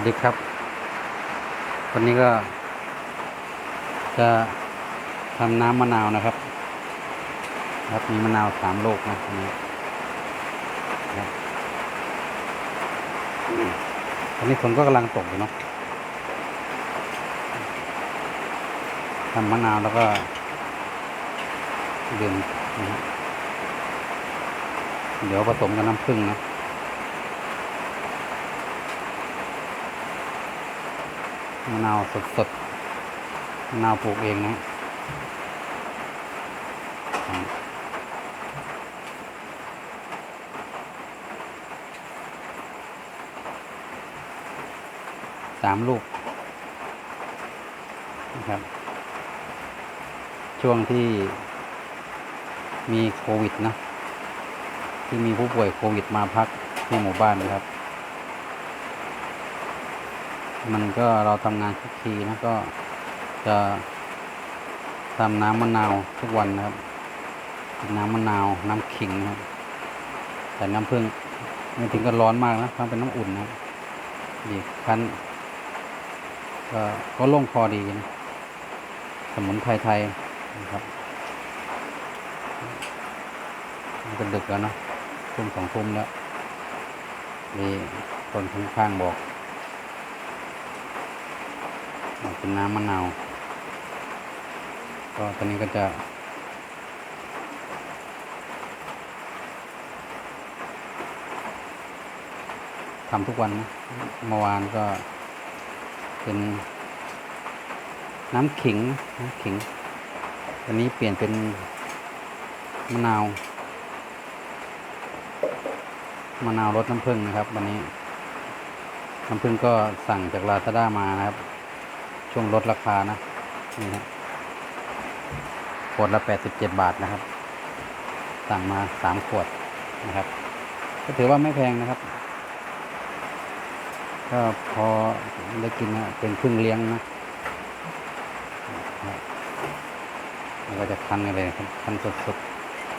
วัสดีครับ วันนี้ก็ จะทำน้ำมะนาวนะครับ ครับมีมะนาวสามโลกนะอันนี้ครับตอนนี้ฝนก็กำลังตกอยู่เนาะทำมะนาวแล้วก็ดื่มนะเดี๋ยวผสมกับน้ำผึ้งนะ มะนาวสดๆมะนาวปลูกเองนะสามลูกนะครับ ช่วงที่มีโควิดนะที่มีผู้ป่วยโควิดมาพักที่หมู่บ้านนะครับ มันก็เราทำงานทุกทีนะก็จะทำน้ำมะนาวทุกวันนะครับ น้ำมะนาวน้ำขิงนะครับแต่น้ำผึ้งไม่ถึงกับร้อนมากนะทำเป็นน้ำอุ่นนะดีคั้นก็ก็โล่งคอดีนะสมุนไพรไทยนะครับมันก็ดึกแล้วเนะทุ่มสองทุ่มแล้วมีคนข้างๆบอก เอาเป็นน้ำมะนาว ก็ตอนนี้ก็จะ ทำทุกวันนะเมื่อวานก็เป็น น้ำขิงน้ำขิง วันนี้เปลี่ยนเป็นมะนาวมะนาวรสน้ำผึ้งนะครับ วันนี้ น้ำผึ้งก็สั่งจากลาซาด้ามานะครับ ช่วงลดราคานะนี่ฮะขวดละแปดสิบเจ็ดบาทนะครับ สั่งมาสามขวดนะครับ ก็ถือว่าไม่แพงนะครับก็พอได้กินนะเป็นพึ่งเลี้ยงนะแล้วก็จะคันกันเลยครับคันสด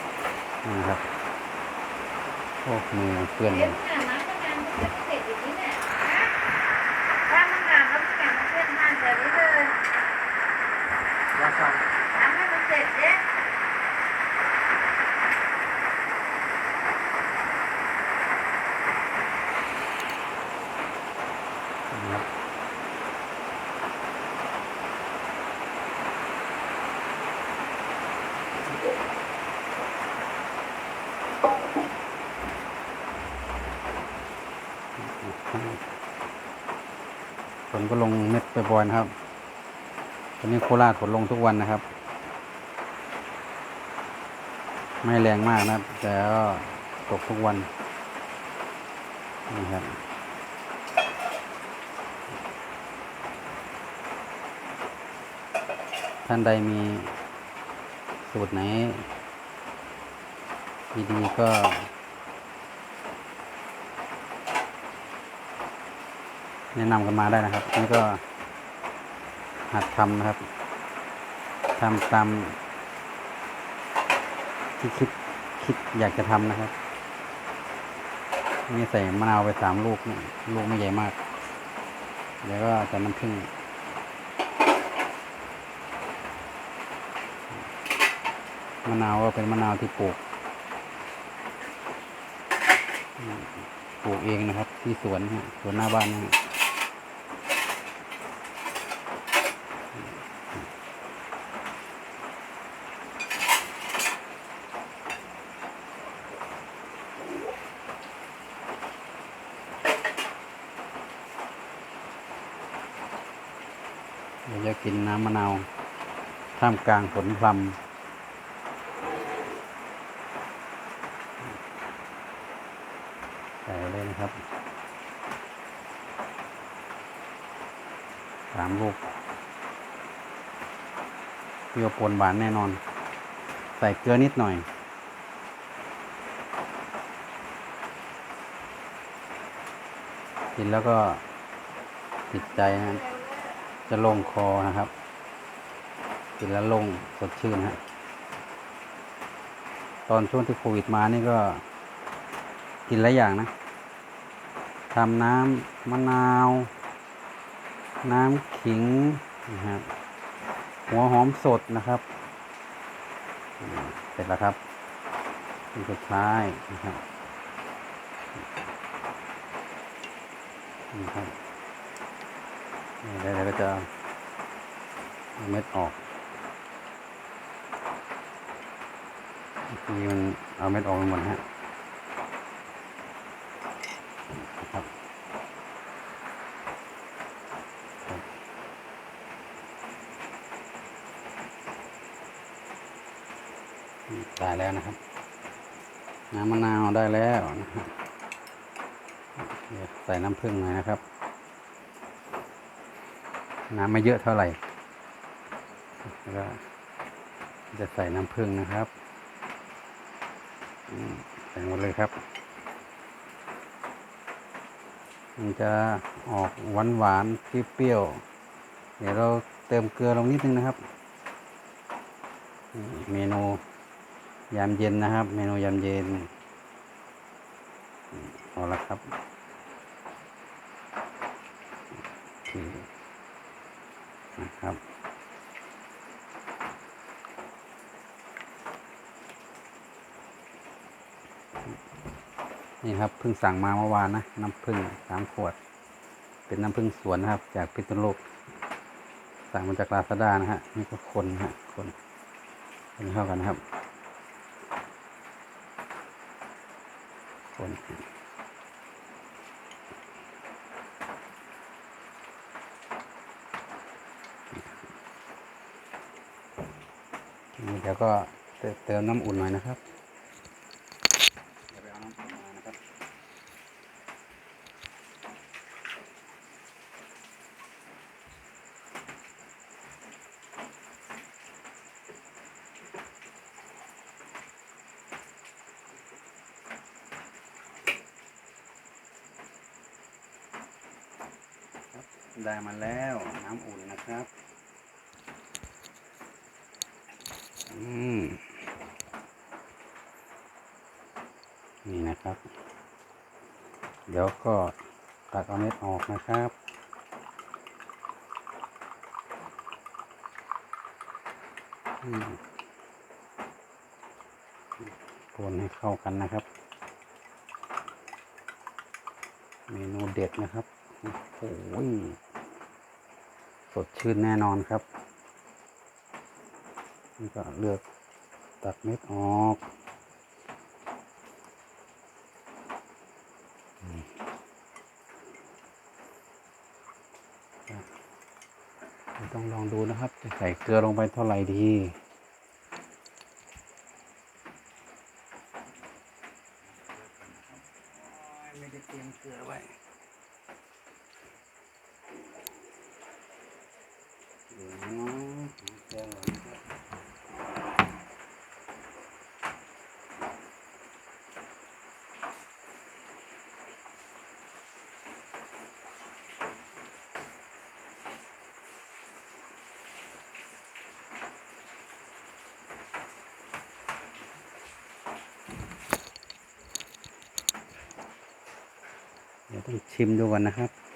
ๆนะครับโอ้มือเปื้อนเลเลี้ย ย งงานมาก็งานเกษตรอย่างนี้เนี่ยถ้ามันงานแล้วมันงานมาเพื่อนทานแบบนี้เลย ราคา ทำให้มันเสร็จเนี่ย นะครับ ฝนก็ลงเม็ดไปบ่อยนะครับ ตอนนี้โคราชฝนลงทุกวันนะครับ ไม่แรงมากนะครับ แต่ก็ตกทุกวันนี่ครับท่านใดมีสูตรไหนดีๆก็ แนะนำกันมาได้นะครับ นี่ก็หัดทำนะครับทำตามที่คิดคิดอยากจะทำนะครับนี่ใส่มะนาวไปสามลูกเนี่ยลูกไม่ใหญ่มาก เดี๋ยวก็จะน้ำผึ้งมะนาวก็เป็นมะนาวที่ปลูก ปลูกเองนะครับ ที่สวนสวนหน้าบ้านน เดี๋ยวจะกินน้ำมะนาว ท่ามกลางฝนพรำใส่เลยนะครับสามลูกเปรี้ยวปนหวานแน่นอน ใส่เกลือนิดหน่อย กินแล้วก็ติดใจนะ จะลงคอนะครับกินแล้วลงสดชื่นฮะตอนช่วงที่โควิดมานี่ก็กินหลายอย่างนะทำน้ำมะนาว น้ำขิงนะครับหัวหอมสดนะครับเสร็จแล้วครับนี่สุดท้ายนะครับนี่ครับ แล้วก็จะเอาเม็ดออกนี่มันเอาเม็ดออกหมดฮะครับได้แล้วนะครับ น้ำมะนาวได้แล้วนะครับใส่น้ำผึ้งหน่อยนะครับ น้ำไม่เยอะเท่าไหร่ก็จะใส่น้ำผึ้งนะครับใส่หมดเลยครับ มันจะออกหวานหวานเปรี้ยวเดี๋ยวเราเติมเกลือลงนิดนึงนะครับ เมนูยามเย็นนะครับ เมนูยามเย็นเอาละครับโอเคนะครับ นี่ครับเพิ่งสั่งมาเมื่อวานนะน้ำผึ้งสามขวด เป็นน้ำผึ้งสวนนะครับ จากพิษณุโลกสั่งมาจากลาซาด้านะฮะนี่ก็คนฮะคนคนเข้ากันนะครับ คนนี่เดี๋ยวก็เติมน้ำอุ่นหน่อยนะครับเดี๋ยวไปเอาน้ำอุ่นมานะครับ ได้มาแล้วน้ำอุ่นนะครับ อืม นี่นะครับ เดี๋ยวก็ตักเอาเม็ดออกนะครับอืมคนให้เข้ากันนะครับ เมนูเด็ดนะครับ โอ้โห สดชื่นแน่นอนครับนี่ก็เลือกตัดเม็ดออกต้องลองดูนะครับ จะใส่เกลือลงไปเท่าไหร่ดีไม่ได้เตรียมเกลือไว้ เดี๋ยวนะ เดี๋ยวนะครับเดี๋ยวต้องชิมดูก่อนนะครับ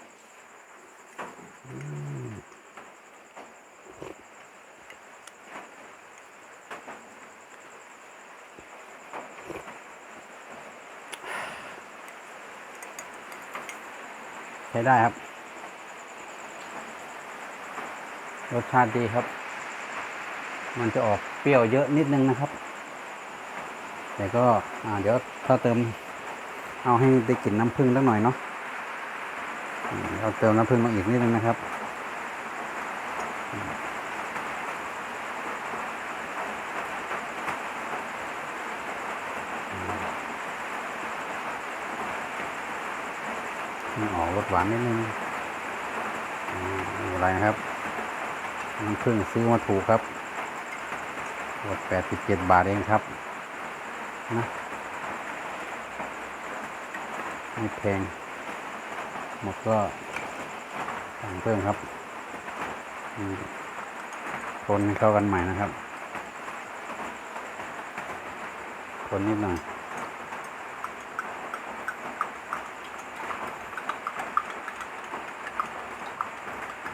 ใช้ได้ครับ รสชาติดีครับ มันจะออกเปรี้ยวเยอะนิดนึงนะครับ แต่ก็เดี๋ยวถ้าเติมเอาให้ได้กลิ่นน้ำผึ้งสักหน่อยเนาะเราเติมน้ำผึ้งลงอีกนิดนึงนะครับ มันออกรสหวานนิดนึงอืมไรนะครับน้ำผึ้งซื้อมาถูกครับหมดแปดสิบเจ็ดบาทเองครับนะไม่แพง หมดก็สั่งเพิ่มครับคนเข้ากันใหม่นะครับ คนนิดหน่อย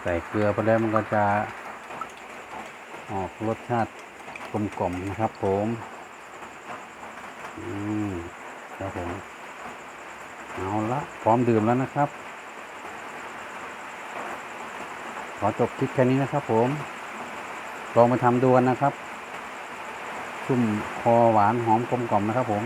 ใส่เกลือไปแล้วมันก็จะออกรสชาติกลมกล่อมนะครับผมอืมครับผมเอาละพร้อมดื่มแล้วนะครับ ขอจบคลิปแค่นี้นะครับผม ลองไปทำดูกันนะครับ ชุ่มคอหวานหอมกลมกล่อมนะครับผม